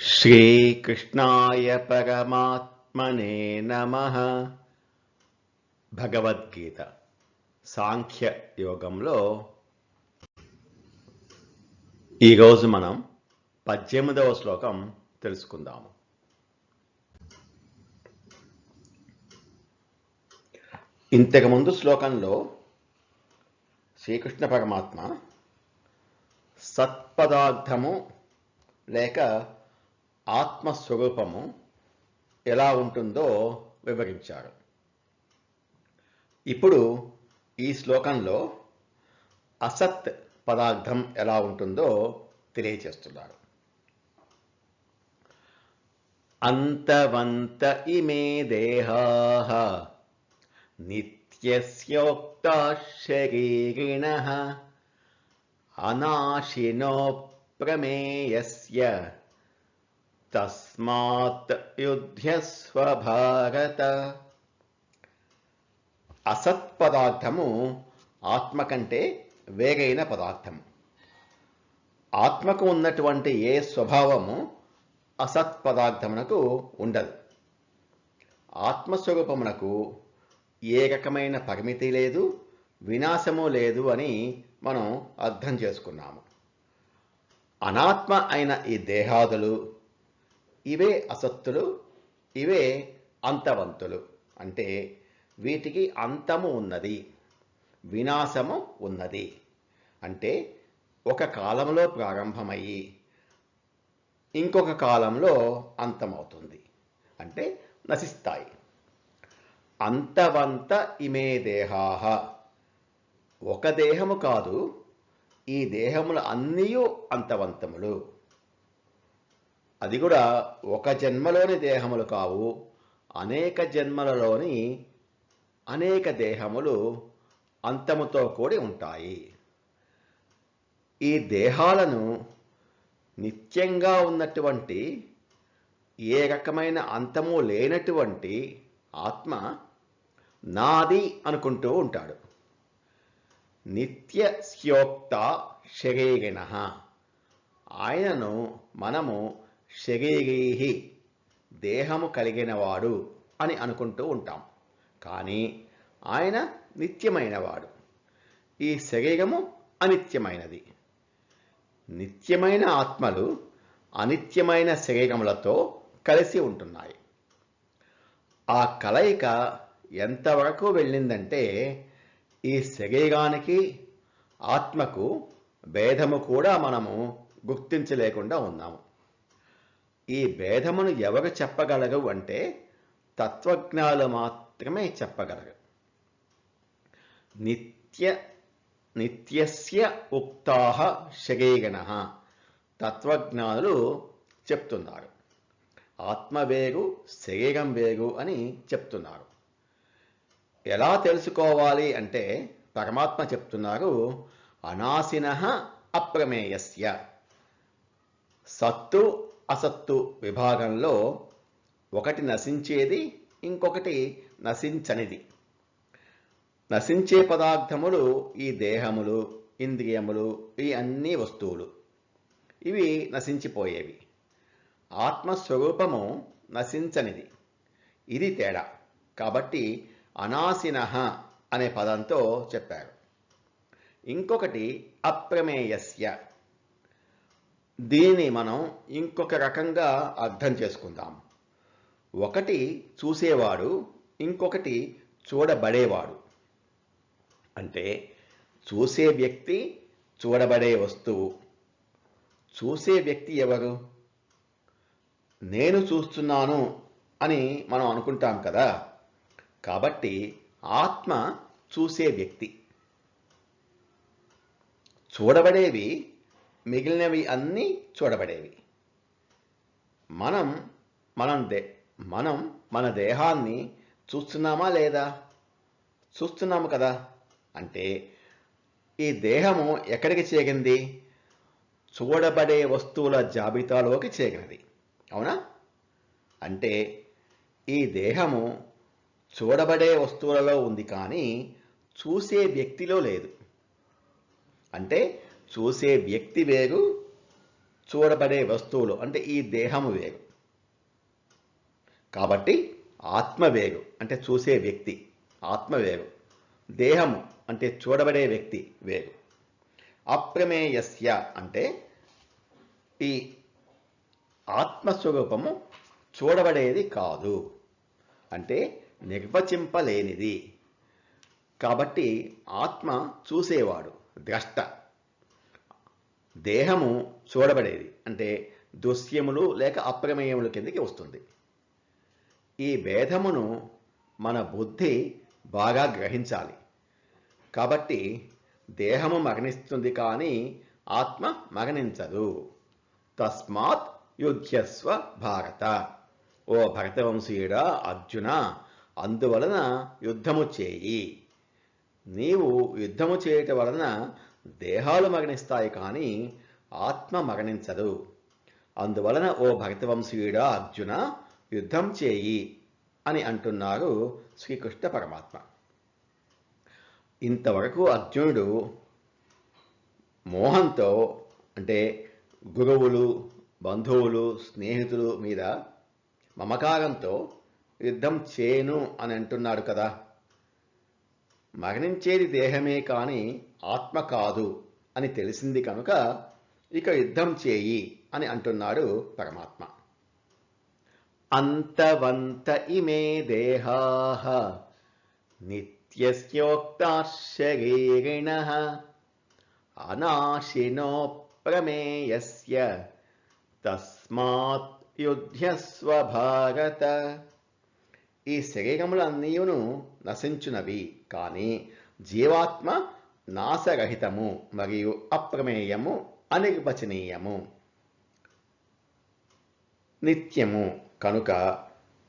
శ్రీకృష్ణాయ పరమాత్మనే నమ భగవద్గీత సాంఖ్య యోగంలో ఈరోజు మనం పద్దెనిమిదవ శ్లోకం తెలుసుకుందాము. ఇంతకుముందు శ్లోకంలో శ్రీకృష్ణ పరమాత్మ సత్పదార్థము లేక ఆత్మస్వరూపము ఎలా ఉంటుందో వివరించారు. ఇప్పుడు ఈ శ్లోకంలో అసత్ పదార్థం ఎలా ఉంటుందో తెలియచేస్తున్నారు అంతవంత ఇమే దేహా నిత్యస్యోక్తా శరీరిణ అనాశినో ప్రమేయస్య తస్మాత్ యుధ్యస్వ భారత అసత్ పదార్థము ఆత్మ కంటే వేగైన పదార్థము. ఆత్మకు ఉన్నటువంటి ఏ స్వభావము అసత్ పదార్థమునకు ఉండదు. ఆత్మస్వరూపమునకు ఏ రకమైన పరిమితి లేదు వినాశము లేదు అని మనం అర్థం చేసుకున్నాము. అనాత్మ అయిన ఈ దేహాదులు ఇవే అసత్తులు ఇవే అంతవంతులు. అంటే వీటికి అంతము ఉన్నది వినాశము ఉన్నది. అంటే ఒక కాలంలో ప్రారంభమయ్యి ఇంకొక కాలంలో అంతమవుతుంది. అంటే నశిస్తాయి. అంతవంత ఇమే దేహాహ. ఒక దేహము కాదు ఈ దేహములు అన్నీ అంతవంతములు. అది కూడా ఒక జన్మలోని దేహములు కావు అనేక జన్మలలోని అనేక దేహములు అంతముతో కూడి ఉంటాయి. ఈ దేహాలను నిత్యంగా ఉన్నటువంటి ఏ రకమైన అంతము లేనటువంటి ఆత్మ నాది అనుకుంటూ ఉంటాడు. నిత్య స్యోక్త శరీరిణ. ఆయనను మనము శరీరీహి దేహము కలిగినవాడు అని అనుకుంటూ ఉంటాం. కానీ ఆయన నిత్యమైనవాడు. ఈ శరీరము అనిత్యమైనది. నిత్యమైన ఆత్మలు అనిత్యమైన శరీరములతో కలిసి ఉంటున్నాయి. ఆ కలయిక ఎంతవరకు వెళ్ళిందంటే ఈ శరీరానికి ఆత్మకు భేదము కూడా మనము గుర్తించలేకుండా ఉన్నాము. ఈ భేదమును ఎవరు చెప్పగలరు అంటే తత్వజ్ఞాలు మాత్రమే చెప్పగలరు. నిత్య నిత్యస్య ఉక్తాహ శరీగణ తత్వజ్ఞానులు చెప్తున్నారు. ఆత్మ వేరు శరీరం వేరు అని చెప్తున్నారు. ఎలా తెలుసుకోవాలి అంటే పరమాత్మ చెప్తున్నారు అనాశిన అప్రమేయస్య. సత్తు అసత్తు విభాగంలో ఒకటి నశించేది ఇంకొకటి నశించనిది. నశించే పదార్థములు ఈ దేహములు ఇంద్రియములు ఈ అన్ని వస్తువులు. ఇవి నశించిపోయేవి. ఆత్మస్వరూపము నశించనిది. ఇది తేడా. కాబట్టి అనాశిన అనే పదంతో చెప్పారు. ఇంకొకటి అప్రమేయస్య. దీనిని మనం ఇంకొక రకంగా అర్థం చేసుకుందాం. ఒకటి చూసేవాడు ఇంకొకటి చూడబడేవాడు. అంటే చూసే వ్యక్తి చూడబడే వస్తువు. చూసే వ్యక్తి ఎవరు? నేను చూస్తున్నాను అని మనం అనుకుంటాం కదా. కాబట్టి ఆత్మ చూసే వ్యక్తి. చూడబడేవి మిగిలినవి అన్నీ చూడబడేవి. మనం మనం దే మనం మన దేహాన్ని చూస్తున్నామా లేదా? చూస్తున్నాము కదా. అంటే ఈ దేహము ఎక్కడికి చేగింది చూడబడే వస్తువుల జాబితాలోకి చేగినది అవునా? అంటే ఈ దేహము చూడబడే వస్తువులలో ఉంది కానీ చూసే వ్యక్తిలో లేదు. అంటే చూసే వ్యక్తి వేరు చూడబడే వస్తువులు. అంటే ఈ దేహము వేరు. కాబట్టి ఆత్మ వేరు అంటే చూసే వ్యక్తి. ఆత్మ వేరు. దేహము అంటే చూడబడే వ్యక్తి వేరు. అప్రమేయస్య అంటే ఈ ఆత్మస్వరూపము చూడబడేది కాదు. అంటే నిర్వచింపలేనిది. కాబట్టి ఆత్మ చూసేవాడు ద్రష్ట. దేహము చూడబడేది. అంటే దుస్యములు లేక అప్రమేయముల కిందకి వస్తుంది. ఈ భేదమును మన బుద్ధి బాగా గ్రహించాలి. కాబట్టి దేహము మరణిస్తుంది కానీ ఆత్మ మరణించదు. తస్మాత్ యుధ్యస్వ భారత. ఓ భరతవంశీయుడా అర్జున అందువలన యుద్ధము చేయి. నీవు యుద్ధము చేయటం వలన దేహాలు మరణిస్తాయి కానీ ఆత్మ మరణించదు. అందువలన ఓ భరతవంశీయుడా అర్జున యుద్ధం చేయి అని అంటున్నారు శ్రీకృష్ణ పరమాత్మ. ఇంతవరకు అర్జునుడు మోహంతో అంటే గురువులు బంధువులు స్నేహితులు మీద మమకారంతో యుద్ధం చేయను అని అంటున్నాడు కదా. మరణించేది దేహమే కాని ఆత్మ కాదు అని తెలిసింది కనుక ఇక యుద్ధం చేయి అని అంటున్నాడు పరమాత్మ. అంతవంత ఇమే దేహా నిత్యస్యోక్తా శరీరిణ అనాశినో ప్రమేయస్య తస్మాత్ యుధ్యస్వ భారత ఈ శరీరములన్నీయును నశించునవి కానీ జీవాత్మ నాశరహితము మరియు అప్రమేయము అనిర్వచనీయము. నిత్యము. కనుక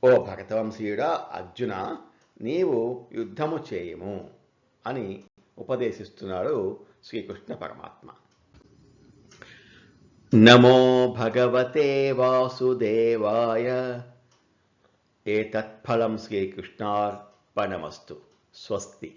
ఓ భరతవంశీయుడా అర్జున నీవు యుద్ధము చేయము అని ఉపదేశిస్తున్నాడు శ్రీకృష్ణ పరమాత్మ. నమో భగవతే వాసుదేవాయ ఏతత్ఫలం శ్రీకృష్ణార్పణమస్తు స్వస్తి